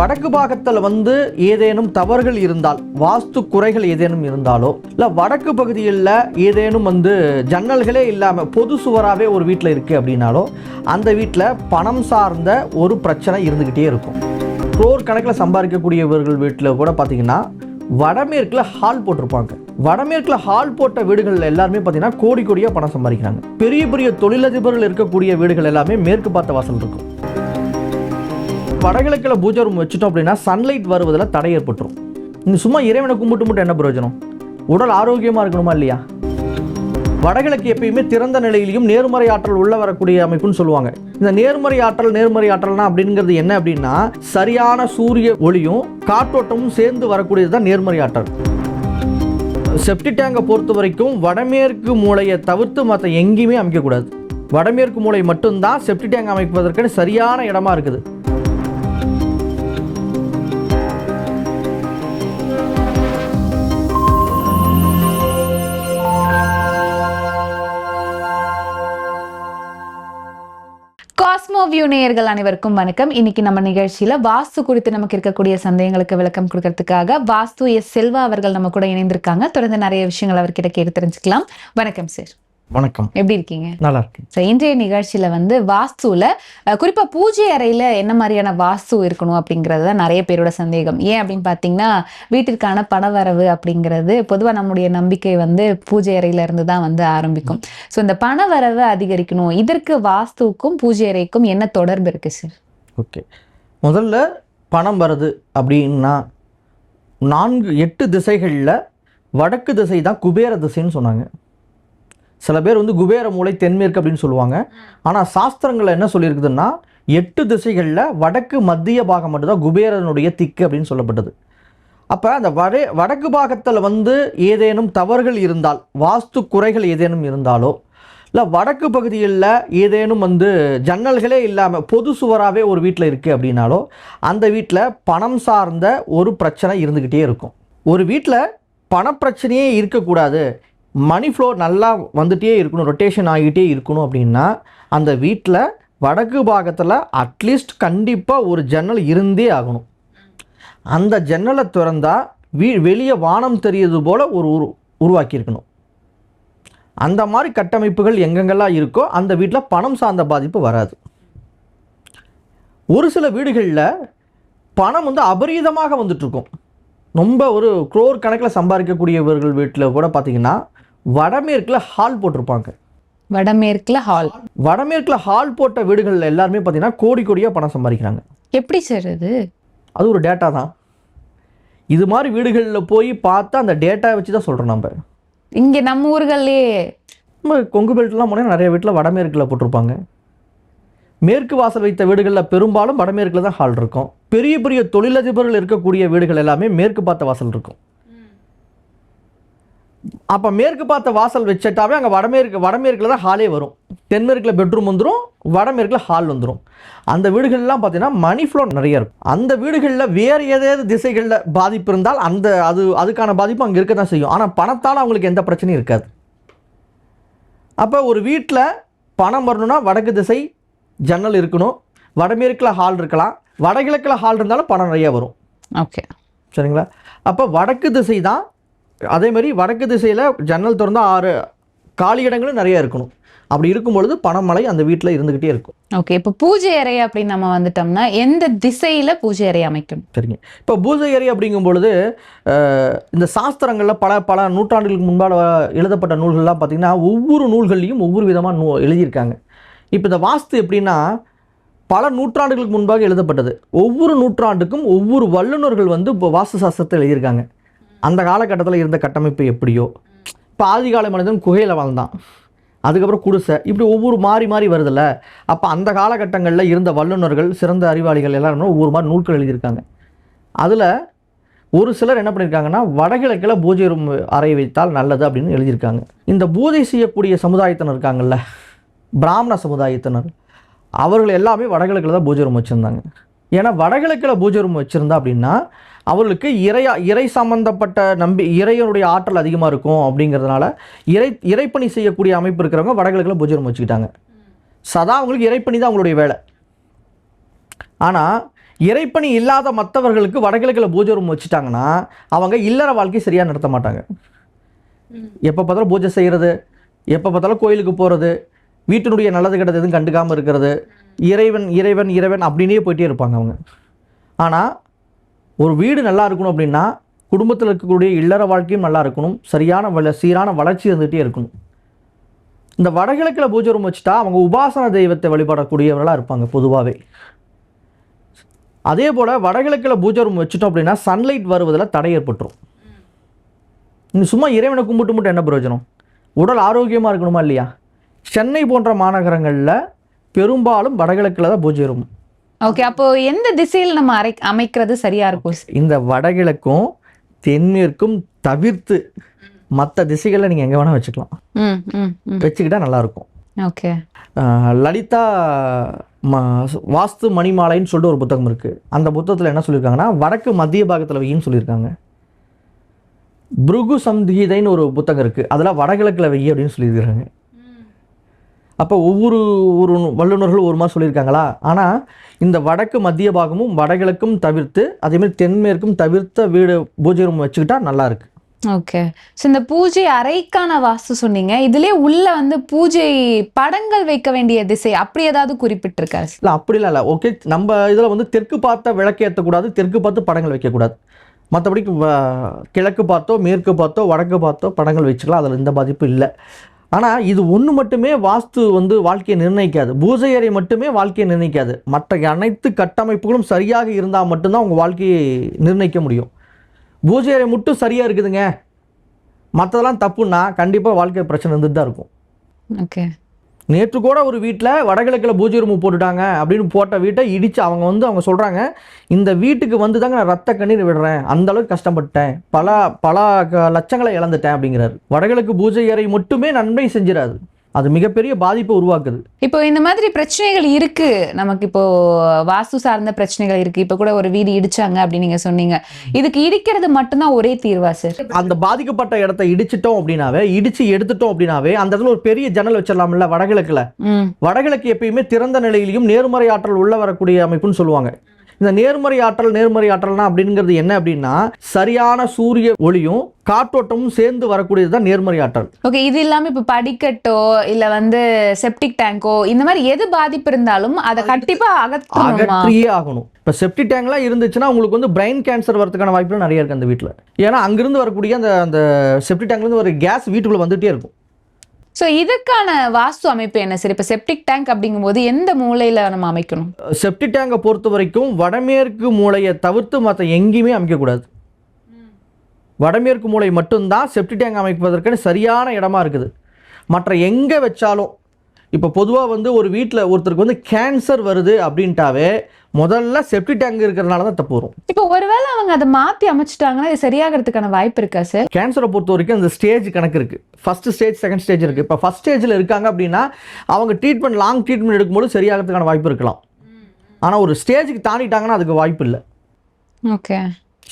வடக்கு பாகத்தில் வந்து ஏதேனும் தவறுகள் இருந்தால் வாஸ்து குறைகள் ஏதேனும் இருந்தாலோ இல்லை வடக்கு பகுதியில் ஏதேனும் வந்து ஜன்னல்களே இல்லாமல் பொது சுவராகவே ஒரு வீட்டில் இருக்குது அப்படின்னாலோ அந்த வீட்டில் பணம் சார்ந்த ஒரு பிரச்சனை இருந்துக்கிட்டே இருக்கும். க்ரோர் கணக்கில் சம்பாதிக்கக்கூடியவர்கள் வீட்டில் கூட பார்த்தீங்கன்னா வடமேற்கில் ஹால் போட்டிருப்பாங்க. வடமேற்கில் ஹால் போட்ட வீடுகள் எல்லாருமே பார்த்தீங்கன்னா கோடி கோடியாக பணம் சம்பாதிக்கிறாங்க. பெரிய பெரிய தொழிலதிபர்கள் இருக்கக்கூடிய வீடுகள் எல்லாமே மேற்கு பார்த்த வாசல் இருக்கும். வடகிழக்கில் பூஜை ரூம் வச்சுட்டோம் அப்படின்னா சன்லைட் வருவதில் தடை ஏற்பட்டுரும். நீ சும்மா இறைவனை கும்பிட்டு மட்டும் என்ன பிரயோஜனம்? உடல் ஆரோக்கியமாக இருக்கணுமா இல்லையா? வடகிழக்கு எப்பயுமே திறந்த நிலையிலையும் நேர்மறை ஆற்றல் உள்ள வரக்கூடிய அமைப்புன்னு சொல்லுவாங்க. இந்த நேர்மறை ஆற்றல் நேர்மறை ஆற்றல்னா அப்படிங்கிறது என்ன அப்படின்னா சரியான சூரிய ஒளியும் காற்றோட்டமும் சேர்ந்து வரக்கூடியது தான் நேர்மறை ஆற்றல். செப்டி டேங்கை பொறுத்த வரைக்கும் வடமேற்கு மூலையை தவிர்த்து மற்ற எங்கேயுமே அமைக்கக்கூடாது. வடமேற்கு மூலை மட்டும்தான் செப்டி டேங்க் அமைப்பதற்கான சரியான இடமா இருக்குது. வியூ நேயர்கள் அனைவருக்கும் வணக்கம். இன்னைக்கு நம்ம நிகழ்ச்சியில வாஸ்து குறித்து நமக்கு இருக்கக்கூடிய சந்தேகங்களுக்கு விளக்கம் கொடுக்கறதுக்காக வாஸ்து எஸ் செல்வா அவர்கள் நம்ம கூட இணைந்திருக்காங்க. தொடர்ந்து நிறைய விஷயங்கள் அவர்கிட்ட கேட்டு தெரிஞ்சுக்கலாம். வணக்கம் சார் வணக்கம். எப்படி இருக்கீங்க? நல்லா இருக்கு இன்றைய நிகழ்ச்சியில வந்து வாஸ்துல குறிப்பா பூஜை அறையில என்ன மாதிரியான வாஸ்து இருக்கணும் அப்படிங்கிறது நிறைய பேரோட சந்தேகம். ஏன் அப்படின்னு பாத்தீங்கன்னா வீட்டிற்கான பணவரவு அப்படிங்கிறது பொதுவா நம்முடைய நம்பிக்கை வந்து பூஜை அறையில இருந்து தான் வந்து ஆரம்பிக்கும். ஸோ இந்த பணவரவு அதிகரிக்கணும். இதற்கு வாஸ்துவுக்கும் பூஜை அறைக்கும் என்ன தொடர்பு இருக்கு சார் ஓகே. முதல்ல பணம் வருது அப்படின்னா நான்கு எட்டு திசைகளில் வடக்கு திசை தான் குபேர திசைன்னு சொன்னாங்க. சில பேர் வந்து குபேர மூலை தென்மேற்கு அப்படின்னு சொல்லுவாங்க. ஆனால் சாஸ்திரங்களில் என்ன சொல்லியிருக்குதுன்னா எட்டு திசைகளில் வடக்கு மத்திய பாகம் மட்டும்தான் குபேரனுடைய திக்கு அப்படின்னு சொல்லப்பட்டது. அப்போ அந்த வட வடக்கு பாகத்தில் வந்து ஏதேனும் தவறுகள் இருந்தால் வாஸ்து குறைகள் ஏதேனும் இருந்தாலோ இல்லை வடக்கு பகுதியில் ஏதேனும் வந்து ஜன்னல்களே இல்லாமல் பொது சுவராகவே ஒரு வீட்டில் இருக்குது அப்படின்னாலோ அந்த வீட்டில் பணம் சார்ந்த ஒரு பிரச்சனை இருந்துக்கிட்டே இருக்கும். ஒரு வீட்டில் பணப்பிரச்சனையே இருக்கக்கூடாது. மணி ஃப்ளோ நல்லா வந்துகிட்டே இருக்கணும் ரொட்டேஷன் ஆகிட்டே இருக்கணும் அப்படின்னா அந்த வீட்டில் வடக்கு பாகத்தில் அட்லீஸ்ட் கண்டிப்பாக ஒரு ஜன்னல் இருந்தே ஆகணும். அந்த ஜன்னலை திறந்தால் வீ வெளியே வானம் தெரியது போல் ஒரு உரு உருவாக்கியிருக்கணும். அந்த மாதிரி கட்டமைப்புகள் எங்கெங்கெல்லாம் இருக்கோ அந்த வீட்டில் பணம் சார்ந்த பாதிப்பு வராது. ஒரு சில வீடுகளில் பணம் வந்து அபரீதமாக வந்துட்டுருக்கும். ரொம்ப ஒரு குரோர் கணக்கில் சம்பாதிக்கக்கூடியவர்கள் வீட்டில் கூட பார்த்தீங்கன்னா வடமேற்கில் ஹால் போட்டிருப்பாங்க. வடமேற்குல ஹால் வடமேற்கில் ஹால் போட்ட வீடுகள் எல்லாருமே பார்த்தீங்கன்னா கோடி கோடியாக பணம் சம்பாதிக்கிறாங்க. எப்படி சார் இது அது ஒரு டேட்டா தான். இது மாதிரி வீடுகளில் போய் பார்த்தா அந்த டேட்டா வச்சு தான் சொல்கிறோம் நம்ம. இங்க நம்ம ஊர்கள்லயே நம்ம கொங்கு பெல்ட்லாம் போனால் நிறைய வீட்டில் வடமேற்கில் போட்டிருப்பாங்க. மேற்கு வாசல் வைத்த வீடுகளில் பெரும்பாலும் வடமேற்கில் தான் ஹால் இருக்கும். பெரிய பெரிய தொழிலதிபர்கள் இருக்கக்கூடிய வீடுகள் எல்லாமே மேற்கு பார்த்த வாசல் இருக்கும். அப்போ மேற்கு பார்த்த வாசல் வச்சுட்டாவே அங்கே வடமேற்கு வடமேற்கில் தான் ஹாலே வரும். தென்மேற்கில் பெட்ரூம் வந்துடும் வடமேற்கில் ஹால் வந்துடும் அந்த வீடுகள்லாம் பார்த்தீங்கன்னா மணி ஃப்ளோ நிறைய இருக்கும். அந்த வீடுகளில் வேறு ஏதாவது திசைகளில் பாதிப்பு இருந்தால் அந்த அது அதுக்கான பாதிப்பு அங்கே இருக்க தான் செய்யும். ஆனால் பணத்தால் அவங்களுக்கு எந்த பிரச்சனையும் இருக்காது. அப்போ ஒரு வீட்டில் பணம் வரணும்னா வடக்கு திசை ஜன்னல் இருக்கணும். வடமேற்கில் ஹால் இருக்கலாம். வடகிழக்கில் ஹால் இருந்தாலும் பணம் நிறைய வரும். ஓகே சரிங்களா? அப்போ வடக்கு திசை தான் அதே மாதிரி வடக்கு திசையில் ஜன்னல் திறந்தா ஆறு காலி இடங்களும் நிறைய இருக்கணும். அப்படி இருக்கும் பொழுது பணமழை அந்த வீட்டில் இருந்துக்கிட்டே இருக்கும். ஓகே இப்போ பூஜை அறை அப்படின்னு நம்ம வந்துட்டோம்னா எந்த திசையில பூஜை அறை அமைக்கணும் சரிங்க. இப்போ பூஜை ஏரி அப்படிங்கும் பொழுது இந்த சாஸ்திரங்களில் பல பல நூற்றாண்டுகளுக்கு முன்பாக எழுதப்பட்ட நூல்கள்லாம் பார்த்திங்கன்னா ஒவ்வொரு நூல்கள்லையும் ஒவ்வொரு விதமாக நூ எழுதியிருக்காங்க. இப்போ இந்த வாஸ்து எப்படின்னா பல நூற்றாண்டுகளுக்கு முன்பாக எழுதப்பட்டது. ஒவ்வொரு நூற்றாண்டுக்கும் ஒவ்வொரு வல்லுநர்கள் வந்து இப்போ வாஸ்து சாஸ்திரத்தை எழுதியிருக்காங்க. அந்த காலகட்டத்தில் இருந்த கட்டமைப்பு எப்படியோ? இப்போ ஆதிகால மனிதன் குகையில் வாழ்ந்தான். அதுக்கப்புறம் குடிசை. இப்படி ஒவ்வொரு மாறி மாறி வருதில்ல. அப்போ அந்த காலகட்டங்களில் இருந்த வல்லுநர்கள் சிறந்த அறிவாளிகள் எல்லாருமே ஒவ்வொரு மாதிரி நூல்கள் எழுதியிருக்காங்க. அதில் ஒரு சிலர் என்ன பண்ணியிருக்காங்கன்னா வடகிழக்கில் பூஜை ரூம் அறை வைத்தால் நல்லது அப்படின்னு எழுதியிருக்காங்க. இந்த பூஜை செய்யக்கூடிய சமுதாயத்தினர் இருக்காங்கல்ல பிராமண சமுதாயத்தினர் அவர்கள் எல்லாமே வடகிழக்கில் தான் பூஜை ரூம் வச்சுருந்தாங்க. ஏன்னா வடகிழக்கில் பூஜை ரூம் வச்சுருந்தா அப்படின்னா அவர்களுக்கு இறையா இறை சம்பந்தப்பட்ட நம்பி இறையனுடைய ஆற்றல் அதிகமாக இருக்கும் அப்படிங்கிறதுனால இறை இறைப்பணி செய்யக்கூடிய அமைப்பு இருக்கிறவங்க வடகிழக்கில் பூஜை ரூம் வச்சுக்கிட்டாங்க. சதா அவங்களுக்கு இறைப்பணி தான் அவங்களுடைய வேலை. ஆனால் இறைப்பணி இல்லாத மற்றவர்களுக்கு வடகிழக்கில் பூஜை ரூம் வச்சுட்டாங்கன்னா அவங்க இல்லற வாழ்க்கை சரியாக நடத்த மாட்டாங்க. எப்போ பார்த்தாலும் பூஜை செய்கிறது எப்போ பார்த்தாலும் கோயிலுக்கு போகிறது வீட்டினுடைய நல்லது கெட்டது எதுவும் கண்டுக்காமல் இருக்கிறது இறைவன் இறைவன் இறைவன் அப்படின்னே போயிட்டே இருப்பாங்க அவங்க. ஆனால் ஒரு வீடு நல்லா இருக்கணும் அப்படின்னா குடும்பத்தில் இருக்கக்கூடிய இல்லற வாழ்க்கையும் நல்லா இருக்கணும். சரியான வள சீரான வளர்ச்சி இருந்துகிட்டே இருக்கணும். இந்த வடகிழக்கில் பூஜை ரூம் வச்சுட்டா அவங்க உபாசன தெய்வத்தை வழிபடக்கூடியவர்களாக இருப்பாங்க பொதுவாகவே அதே போல் வடகிழக்கில் பூஜை ரூம் வச்சுட்டோம் அப்படின்னா சன்லைட் வருவதில் தடை ஏற்பட்டுரும். நீ சும்மா இறைவனை கும்பிட்டு மட்டும் என்ன பிரயோஜனம்? உடல் ஆரோக்கியமாக இருக்கணுமா இல்லையா? சென்னை போன்ற மாநகரங்களில் பெரும்பாலும் வடகிழக்கில் தான் பூஜை ரூம். ஓகே அப்போ எந்த திசையில் நம்ம அரை அமைக்கிறது சரியா இருக்கும்? இந்த வடகிழக்கும் தென்மேற்கும் தவிர்த்து மற்ற திசைகளில் நீங்கள் எங்கே வேணால் வச்சுக்கலாம். வச்சுக்கிட்டா நல்லாயிருக்கும். ஓகே லலிதா ம வாஸ்து மணிமாலைன்னு சொல்லிட்டு ஒரு புத்தகம் இருக்குது அந்த புத்தகத்தில் என்ன சொல்லியிருக்காங்கன்னா வடக்கு மத்திய பாகத்தில் வெயின்னு சொல்லியிருக்காங்க. பிருகு சம்ஹிதைன்னு ஒரு புத்தகம் இருக்குது அதில் வடகிழக்கில் வெய்யி அப்படின்னு சொல்லியிருக்காங்க. அப்போ ஒவ்வொரு ஒரு வல்லுநர்கள் ஒரு மாதிரி சொல்லியிருக்காங்களா? ஆனால் இந்த வடக்கு மத்திய பாகமும் வடகிழக்கும் தவிர்த்து அதேமாதிரி தென்மேற்கும் தவிர்த்த வீடு பூஜை ரூம் வச்சுக்கிட்டா நல்லா இருக்கு. ஓகே. ஸோ இந்த பூஜை அறைக்கான வாஸ்து சொன்னீங்க. இதுலயே உள்ள வந்து பூஜை படங்கள் வைக்க வேண்டிய திசை அப்படி ஏதாவது குறிப்பிட்டிருக்காரு? இல்லை அப்படிலாம் இல்லை. ஓகே நம்ம இதில் வந்து தெற்கு பார்த்த விளக்கு ஏற்றக்கூடாது தெற்கு பார்த்து படங்கள் வைக்கக்கூடாது. மற்றபடி கிழக்கு பார்த்தோ மேற்கு பார்த்தோ வடக்கு பார்த்தோ படங்கள் வச்சுக்கலாம். அதில் எந்த பாதிப்பும் இல்லை. ஆனால் இது ஒன்று மட்டுமே வாஸ்து வந்து வாழ்க்கையை நிர்ணயிக்காது. பூஜை அறை மட்டுமே வாழ்க்கையை நிர்ணயிக்காது. மற்ற அனைத்து கட்டமைப்புகளும் சரியாக இருந்தால் மட்டும்தான் உங்கள் வாழ்க்கையை நிர்ணயிக்க முடியும். பூஜை அறை மட்டும் சரியாக இருக்குதுங்க. மற்றதெல்லாம் தப்புன்னா கண்டிப்பாக வாழ்க்கை பிரச்சனை இருந்துட்டு தான் இருக்கும். ஓகே. நேற்று கூட ஒரு வீட்டில் வடகிழக்கில் பூஜை ரூம் போட்டுட்டாங்க அப்படின்னு போட்ட வீட்டை இடித்து அவங்க வந்து அவங்க சொல்கிறாங்க இந்த வீட்டுக்கு வந்து தாங்க நான் ரத்த கண்ணீர் விடுறேன் அந்த அளவுக்கு கஷ்டப்பட்டேன் பல பல க- லட்சங்களை இழந்துட்டேன் அப்படிங்கிறாரு. வடகிழக்கு பூஜை அறை மட்டுமே நன்மை செஞ்சிடாது. அது மிகப்பெரிய பாதிப்பை உருவாக்குது. இப்போ இந்த மாதிரி பிரச்சனைகள் இருக்கு. நமக்கு இப்போ வாஸ்து சார்ந்த பிரச்சனைகள் இருக்கு. இப்போ கூட ஒரு வீடு இடிச்சாங்க அப்படின்னு நீங்க சொன்னீங்க. இதுக்கு இடிக்கிறது மட்டும்தான் ஒரே தீர்வா சார்? அந்த பாதிக்கப்பட்ட இடத்த இடிச்சிட்டோம் அப்படின்னாவே இடிச்சு எடுத்துட்டோம் அப்படின்னாவே அந்த இடத்துல ஒரு பெரிய ஜன்னல் வச்சிடலாம்ல வடகிழக்குல. வடகிழக்கு எப்பயுமே திறந்த நிலையிலையும் நேர்மறை ஆற்றல் உள்ள வரக்கூடிய அமைப்புன்னு சொல்லுவாங்க. இந்த நேர்மறை ஆற்றல் நேர்மறை ஆற்றல்னா அப்படிங்கிறது என்ன அப்படின்னா சரியான சூரிய ஒளியும் காற்றோட்டமும் சேர்ந்து வரக்கூடியது தான் நேர்மறை ஆற்றல். ஓகே இது இல்லாம இப்ப படிக்கட்டோ இல்ல வந்து செப்டிக் டேங்கோ இந்த மாதிரி எது பாதிப்பு இருந்தாலும் அதை கண்டிப்பா அகற்றியே ஆகணும். இப்போ செப்டி டேங்க்லாம் இருந்துச்சுன்னா உங்களுக்கு வந்து பிரெயின் கேன்சர் வரதுக்கான வாய்ப்புகள் நிறைய இருக்கு அந்த வீட்டில் ஏன்னா அங்கிருந்து வரக்கூடிய அந்த அந்த செப்டி டேங்க்லேருந்து வர கேஸ் வீட்டுக்குள்ளே வந்துட்டே இருக்கும். ஸோ இதுக்கான வாஸ்து அமைப்பு என்ன சார்? இப்போ செப்டிக் டேங்க் அப்படிங்கும்போது எந்த மூலையில் நம்ம அமைக்கணும்? செப்டிக் டேங்கை பொறுத்த வரைக்கும் வடமேற்கு மூலையை தவிர்த்து மற்ற எங்கேயுமே அமைக்கக்கூடாது. வடமேற்கு மூலை மட்டும்தான் செப்டிக் டேங்க் அமைப்பதற்கான சரியான இடமா இருக்குது. மற்ற எங்கே வச்சாலும் இப்போ பொதுவாக வந்து ஒரு வீட்டில் ஒருத்தருக்கு வந்து கேன்சர் வருது அப்படின்ட்டாவே முதல்ல செப்டி டேங்க் இருக்கிறதுனால தான் தப்பு வரும். இப்போ ஒருவேளை அவங்க அதை மாத்தி அமைச்சிட்டாங்கன்னா இது சரியாகிறதுக்கான வாய்ப்பு இருக்கா சார் கேன்சரை பொறுத்த வரைக்கும் அந்த ஸ்டேஜ் கணக்கு இருக்குது ஃபர்ஸ்ட் ஸ்டேஜ் செகண்ட் ஸ்டேஜ் இருக்குது இப்போ ஃபஸ்ட் ஸ்டேஜில் இருக்காங்க அப்படின்னா அவங்க ட்ரீட்மெண்ட் லாங் ட்ரீட்மெண்ட் எடுக்கும்போது சரியாகிறதுக்கான வாய்ப்பு இருக்கலாம். ஆனால் ஒரு ஸ்டேஜுக்கு தாண்டிட்டாங்கன்னா அதுக்கு வாய்ப்பு இல்லை. ஓகே.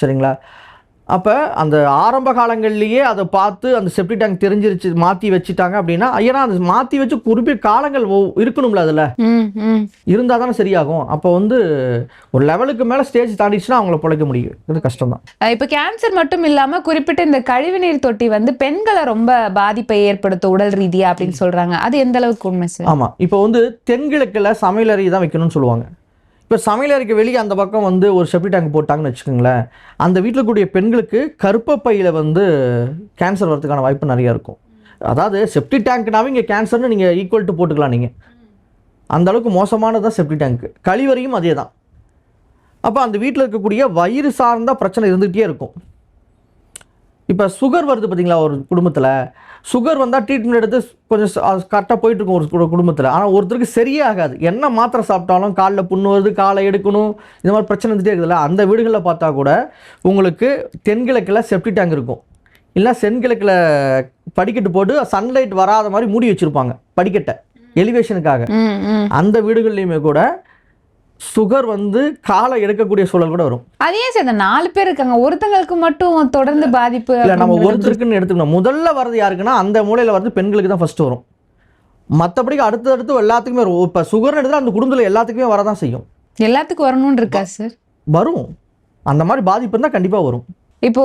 சரிங்களா? அப்போ அந்த ஆரம்ப காலங்கள்லேயே அதை பார்த்து அந்த செப்டி டேங்க் தெரிஞ்சிருச்சு மாற்றி வச்சுட்டாங்க அப்படின்னா ஏன்னா அது மாற்றி வச்சு குறிப்பிட்ட காலங்கள் இருக்கணும்ல அதில். இருந்தால் தானே சரியாகும். அப்போ வந்து ஒரு லெவலுக்கு மேலே ஸ்டேஜ் தாண்டிச்சுன்னா அவங்கள பிழைக்க முடியும். இது கஷ்டம் தான் இப்ப கேன்சர் மட்டும் இல்லாம குறிப்பிட்ட இந்த கழிவுநீர் தொட்டி வந்து பெண்களை ரொம்ப பாதிப்பை ஏற்படுத்தும் உடல் ரீதியா அப்படின்னு சொல்றாங்க. அது எந்த அளவுக்கு உண்மை சார் ஆமாம் இப்போ வந்து தென்கிழக்கில் சமையலறை தான் வைக்கணும்னு சொல்லுவாங்க. இப்போ சமையலறைக்கு வெளியே அந்த பக்கம் வந்து ஒரு செப்டி டேங்க் போட்டாங்கன்னு வச்சுக்கோங்களேன். அந்த வீட்டில் கூடிய பெண்களுக்கு கருப்பப்பையில் வந்து கேன்சர் வரதுக்கான வாய்ப்பு நிறையா இருக்கும். அதாவது செப்டி டேங்க்னாவே இங்கே கேன்சர்னு நீங்கள் ஈக்குவல் டு போட்டுக்கலாம் நீங்கள் அந்தளவுக்கு மோசமானது தான் செப்டி டேங்க். கழிவறையும் அதே தான் அப்போ அந்த வீட்டில் இருக்கக்கூடிய வயிறு சார்ந்த பிரச்சனை இருந்துகிட்டே இருக்கும். இப்போ சுகர் வருது பார்த்தீங்களா ஒரு குடும்பத்தில்? சுகர் வந்தால் ட்ரீட்மெண்ட் எடுத்து கொஞ்சம் கரெக்டாக போயிட்டு இருக்கும் ஒரு குடும்பத்தில். ஆனால் ஒருத்தருக்கு சரியே ஆகாது. என்ன மாத்திரை சாப்பிட்டாலும் காலில் புண்ணு வருது காலை எடுக்கணும் இந்த மாதிரி பிரச்சனை இருந்துகிட்டே இருக்குதுல்ல அந்த வீடுகளில் பார்த்தா கூட உங்களுக்கு தென்கிழக்கில் செப்டி டேங்க் இருக்கும். இல்லை சென்கிழக்கில் படிக்கட்டு போட்டு சன்லைட் வராத மாதிரி மூடி வச்சுருப்பாங்க படிக்கட்டை. எலிவேஷனுக்காக அந்த வீடுகள்லையுமே கூட சுகர் வந்து காலை எடுக்கக்கூடிய சூழல் கூட வரும். அது சார் நாலு பேர் இருக்காங்க ஒருத்தங்களுக்கு மட்டும் தொடர்ந்து பாதிப்பு இல்லை நம்ம? ஒருத்தருக்குன்னு எடுத்துக்கணும். முதல்ல வர்றது யாருக்குன்னா அந்த மூலையில் வர்றது பெண்களுக்கு தான் ஃபர்ஸ்ட் வரும். மற்றபடி அடுத்து அடுத்து எல்லாத்துக்குமே வரும். இப்போ சுகர் எடுத்தால் அந்த குடும்பத்தில் எல்லாத்துக்குமே வரதான் செய்யும். எல்லாத்துக்கும் வரணும்னு இருக்கா சார்? வரும். அந்த மாதிரி பாதிப்பு இருந்தால் கண்டிப்பாக வரும். இப்போ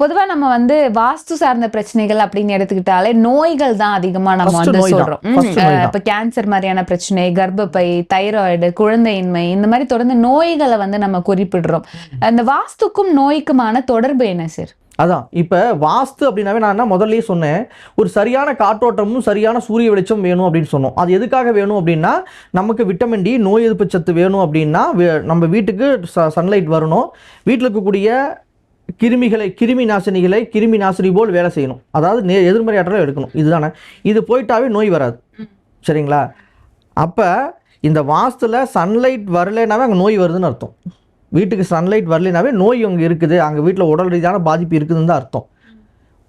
பொதுவா நம்ம வந்து வாஸ்து சார்ந்த பிரச்சனைகள் அப்படின்னு எடுத்துக்கிட்டாலே நோய்கள் தான் அதிகமா நம்ம வந்து நோய் தான். சொல்றோம். ம், First நோய் அஹ் தான். இப்ப கேன்சர் மாதிரியான பிரச்சனை கர்ப்பப்பை தைராய்டு குழந்தையின்மை இந்த மாதிரி தொடர்ந்து நோய்களை வந்து நம்ம குறிப்பிடுறோம். அந்த வாஸ்துக்கும் நோய்க்குமான தொடர்பு என்ன சார் அதான். இப்போ வாஸ்து அப்படின்னாவே நான் என்ன முதல்லயே சொன்னேன். ஒரு சரியான காற்றோட்டமும் சரியான சூரிய வெளிச்சம் வேணும் அப்படின்னு சொன்னோம். அது எதுக்காக வேணும் அப்படின்னா நமக்கு விட்டமின் டி நோய் எதிர்ப்பு சத்து வேணும் அப்படின்னா நம்ம வீட்டுக்கு சன்லைட் வரணும். வீட்டில் இருக்கக்கூடிய கிருமிகளை கிருமி நாசினிகளை கிருமி நாசினி போல் வேலை செய்யணும். அதாவது நே எதிர்மறை ஆற்றலை எடுக்கணும். இதுதானே. இது போயிட்டாவே நோய் வராது. சரிங்களா? அப்போ இந்த வாஸ்துல சன்லைட் வரலைனாவே அங்கே நோய் வருதுன்னு அர்த்தம். வீட்டுக்கு சன்லைட் வரலைனாவே நோய் அங்கே இருக்குது. அங்கே வீட்டில் உடல் ரீதியான பாதிப்பு இருக்குதுன்னு தான் அர்த்தம்.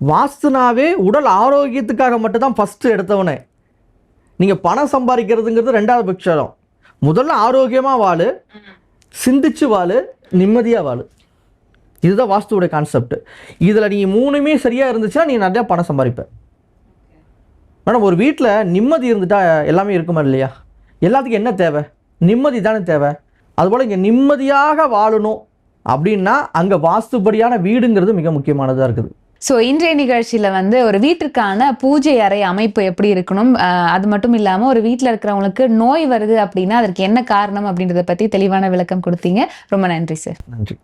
வாஸ்துனாவே உடல் ஆரோக்கியத்துக்காக மட்டும்தான் ஃபஸ்ட்டு எடுத்தவனே. நீங்கள் பணம் சம்பாதிக்கிறதுங்கிறது ரெண்டாவது பட்சம். முதல்ல ஆரோக்கியமாக வாழு. சிந்திச்சு வாழு. நிம்மதியாக வாழு. இதுதான் வாஸ்துவோட கான்செப்ட் இதில் நீ மூணுமே சரியாக இருந்துச்சுன்னா நீ நிறையா பணம் சம்பாதிப்ப. மேடம் ஒரு வீட்டில் நிம்மதி இருந்துட்டா எல்லாமே இருக்குமா இல்லையா? எல்லாத்துக்கும் என்ன தேவை? நிம்மதி தானே தேவை. அதுபோல் இங்கே நிம்மதியாக வாழணும் அப்படின்னா அங்கே வாஸ்துபடியான வீடுங்கிறது மிக முக்கியமானதாக இருக்குது. சோ இன்றைய நிகழ்ச்சியில வந்து ஒரு வீட்டிற்கான பூஜை அறை அமைப்பு எப்படி இருக்கணும்? அது மட்டும் இல்லாம ஒரு வீட்ல இருக்கிறவங்களுக்கு நோய் வருது அப்படின்னா அதற்கு என்ன காரணம் அப்படின்றத பத்தி தெளிவான விளக்கம் கொடுத்தீங்க. ரொம்ப நன்றி சார் நன்றி.